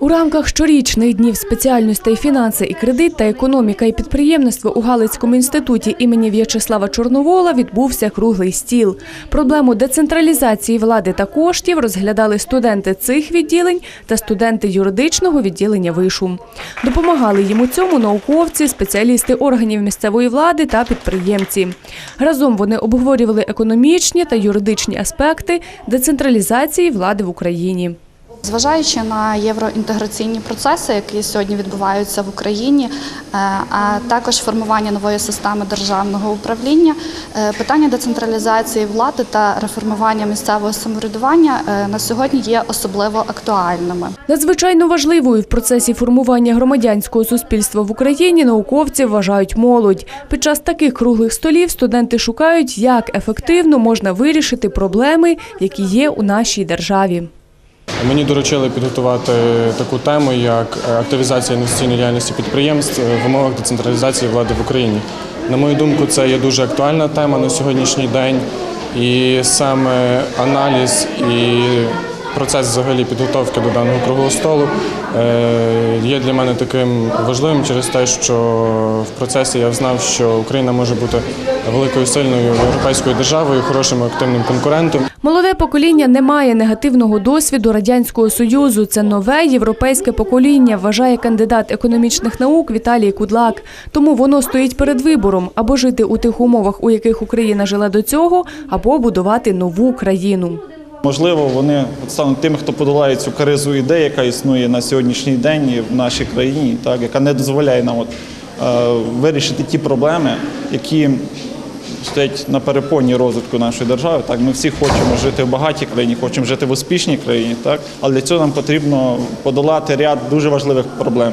У рамках щорічних днів спеціальностей фінанси і кредит та економіка і підприємництво у Галицькому інституті імені В'ячеслава Чорновола відбувся круглий стіл. Проблему децентралізації влади та коштів розглядали студенти цих відділень та студенти юридичного відділення вишу. Допомагали їм у цьому науковці, спеціалісти органів місцевої влади та підприємці. Разом вони обговорювали економічні та юридичні аспекти децентралізації влади в Україні. Зважаючи на євроінтеграційні процеси, які сьогодні відбуваються в Україні, е, а також формування нової системи державного управління, е, питання децентралізації влади та реформування місцевого самоврядування е, на сьогодні є особливо актуальними. Надзвичайно важливою в процесі формування громадянського суспільства в Україні науковці вважають молодь. Під час таких круглих столів студенти шукають, як ефективно можна вирішити проблеми, які є у нашій державі. Мені доручили підготувати таку тему, як активізація інвестиційної діяльності підприємств в умовах децентралізації влади в Україні. На мою думку, це є дуже актуальна тема на сьогоднішній день, і саме аналіз і процес взагалі підготовки до даного круглого столу е, є для мене таким важливим через те, що в процесі я знав, що Україна може бути великою сильною європейською державою, хорошим активним конкурентом. Молоде покоління не має негативного досвіду радянського союзу. Це нове європейське покоління, вважає кандидат економічних наук Віталій Кудлак. Тому воно стоїть перед вибором або жити у тих умовах, у яких Україна жила до цього, або будувати нову країну. Можливо, вони стануть тими, хто подолає цю кризу ідей, яка існує на сьогоднішній день в нашій країні, так яка не дозволяє нам е, вирішити ті проблеми, які стоять на перепоні розвитку нашої держави. Так, ми всі хочемо жити в багатій країні, хочемо жити в успішній країні, так, але для цього нам потрібно подолати ряд дуже важливих проблем.